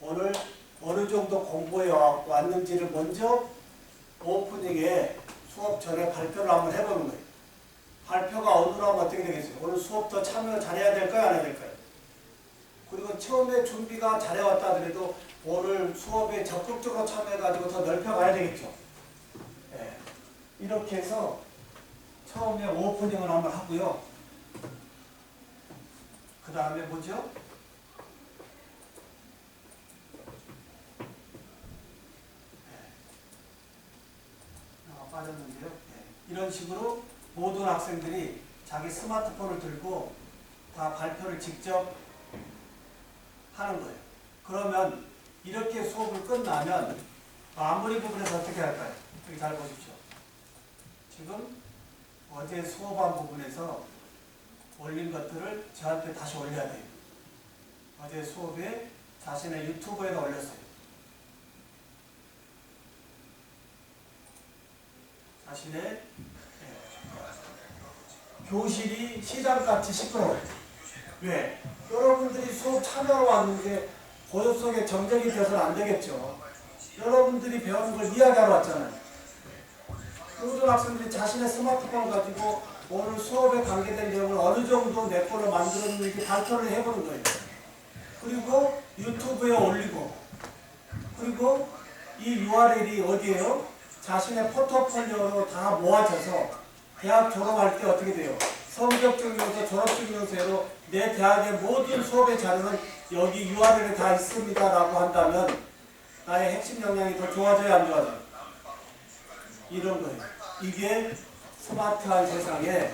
오늘 어느 정도 공부해 와- 왔는지를 먼저 오프닝에 수업 전에 발표를 한번 해보는 거예요. 발표가 오늘 하면 어떻게 되겠어요? 오늘 수업 더 참여 잘해야 될까요? 안 해야 될까요? 그리고 처음에 준비가 잘해왔다 하더라도 오늘 수업에 적극적으로 참여해가지고 더 넓혀가야 되겠죠. 예. 이렇게 해서 처음에 오프닝을 한번 하고요. 그 다음에 뭐죠? 아, 빠졌는데요. 네. 이런 식으로 모든 학생들이 자기 스마트폰을 들고 다 발표를 직접 하는 거예요. 그러면 이렇게 수업을 끝나면 마무리 부분에서 어떻게 할까요? 여기 잘 보십시오. 지금 어제 수업한 부분에서 올린 것들을 저한테 다시 올려야 돼요. 어제 수업에 자신의 유튜브에다 올렸어요. 자신의 예, 교실이 시장같이 시끄러워요. 왜? 여러분들이 수업 참여하러 왔는데 고요 속에 정적이 되어서는 안 되겠죠. 여러분들이 배우는 걸 이야기하러 왔잖아요. 모든 학생들이 자신의 스마트폰을 가지고 오늘 수업에 관계된 내용을 어느 정도 내 걸로 만들었는지 발표를 해보는 거예요. 그리고 유튜브에 올리고 그리고 이 URL이 어디예요? 자신의 포트폴리오로 다 모아져서 대학 졸업할 때 어떻게 돼요? 성적증명서, 졸업증명서로 내 대학의 모든 수업의 자료는 여기 URL에 다 있습니다 라고 한다면 나의 핵심 역량이 더 좋아져야 안 좋아져요? 이런 거예요. 이게 스마트한 세상에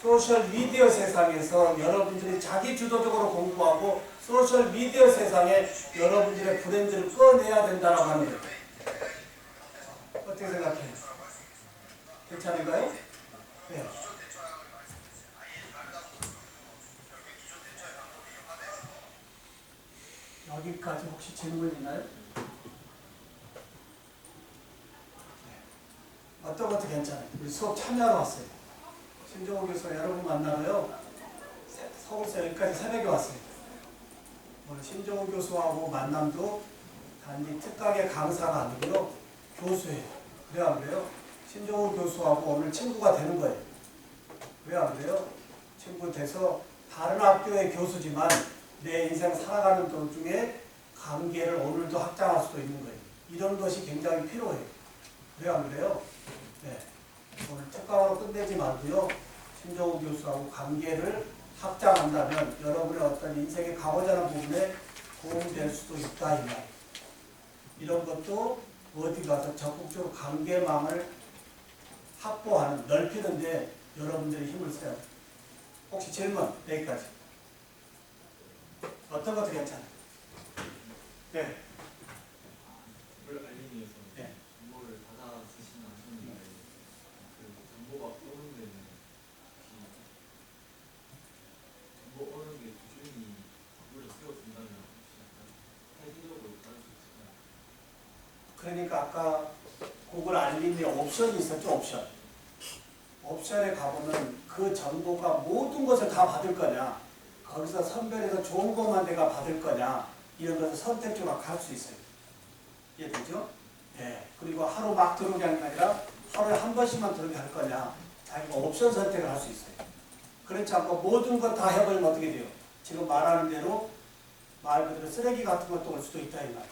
소셜 미디어 세상에서 여러분들이 자기 주도적으로 공부하고 소셜 미디어 세상에 여러분들의 브랜드를 꺼내야 된다고 거예요. 어떻게 생각해요? 괜찮은가요? 네. 여기까지 혹시 질문 있나요? 네. 어떤 것도 괜찮아요. 우리 수업 참여하러 왔어요. 신정호 교수 여러분 만나러요. 새- 서울서 여기까지 새벽에 왔어요. 오늘 신정호 교수하고 만남도 단지 특강의 강사가 아니고요. 교수예요. 그래 안 그래요? 신정호 교수하고 오늘 친구가 되는 거예요. 왜안 그래요? 친구 돼서 다른 학교의 교수지만 내 인생 살아가는 도중에 관계를 오늘도 확장할 수도 있는 거예요. 이런 것이 굉장히 필요해요. 왜 안 그래요? 네. 오늘 특강으로 끝내지 말고요. 신정호 교수하고 관계를 확장한다면 여러분의 어떤 인생에 가고자 하는 부분에 도움이 될 수도 있다. 이런 것도 어디 가서 적극적으로 관계망을 확보하는 넓히는데 여러분들이 힘을 써야 돼요. 혹시 질문 여기까지. 어떤 것도 괜찮아요. 네. 를 알리기 위해서 네. 정보를 받아 쓰시는 하셨는데 그 정보가 오는 데는 혹시 정보 오는 게 기준이 우리가 세워준다면 혹시 약간 폐기적으로 다를 수 있을까요? 그러니까 아까 구글 알림에 옵션이 있었죠, 옵션. 옵션에 가보면 그 정보가 모든 것을 다 받을 거냐, 거기서 선별해서 좋은 것만 내가 받을 거냐, 이런 것을 선택적으로 할수 있어요. 이해되죠? 네. 그리고 하루 막 들어오게 하는 게 아니라 하루에 한 번씩만 들어오게 할 거냐, 자기가 옵션 선택을 할 수 있어요. 그렇지 않고 모든 것 다 해버리면 어떻게 돼요? 지금 말하는 대로 말 그대로 쓰레기 같은 것도 올 수도 있다, 이 말.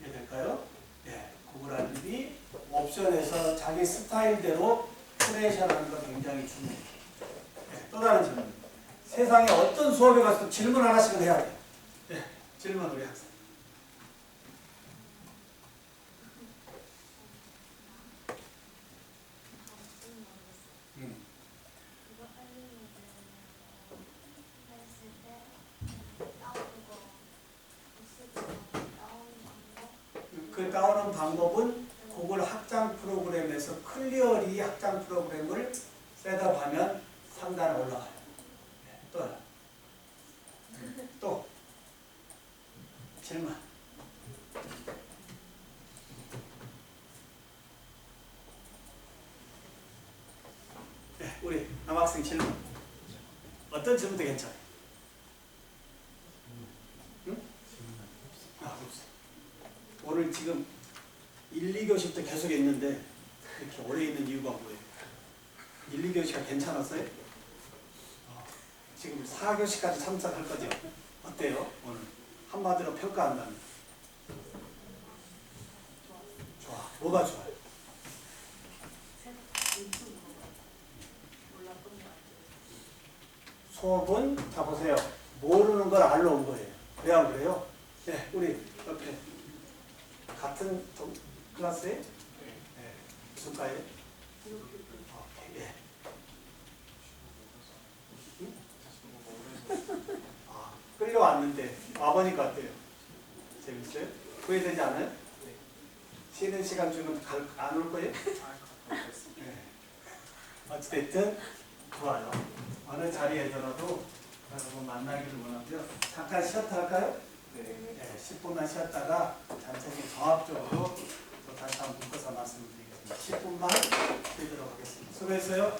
이해될까요? 네. 구글 알림이 옵션에서 자기 스타일대로 크리에이션하는 거 굉장히 중요해요. 네. 또 다른 질문. 세상에 어떤 수업에 가서도 질문 하나씩은 해야 돼요. 네. 질문 우리 학생. 음. 그거 알리는 했을 때 나오는 거 없을 나오는 방법 그 따오는 방법은 구글 학장 프로그램에서 클리어리 학장 프로그램을 셋업하면 상단에 올라가요. 네, 또, 또 질문. 네, 우리 남학생 질문. 어떤 질문도 괜찮아요. 응? 지금 1, 2교시 때 계속 있는데 이렇게 오래 있는 이유가 뭐예요? 1, 2교시가 괜찮았어요? 어, 지금 4교시까지 참석할 거죠? 어때요? 오늘 한마디로 평가한다면 좋아. 뭐가 좋아요? 수업은 자 보세요. 모르는 걸 알러 온 거예요. 그래야 안 그래요? 네, 우리 옆에 같은 동 클래스에 네. 무슨 과예요? 오케이, 예. 아, 끌려왔는데 와보니까 어때요? 재밌어요? 후회되지 않아요? 쉬는 시간 주면 안 올 거예요? 네. 어찌됐든 좋아요. 어느 자리에서라도 여러분 만나기를 원하고요. 잠깐 쉬었다 할까요? 네. 10분만 쉬었다가 전체적인 종합적으로 또 다시 한번 묶어서 말씀드리겠습니다. 10분만 쉬도록 하겠습니다. 수고했어요.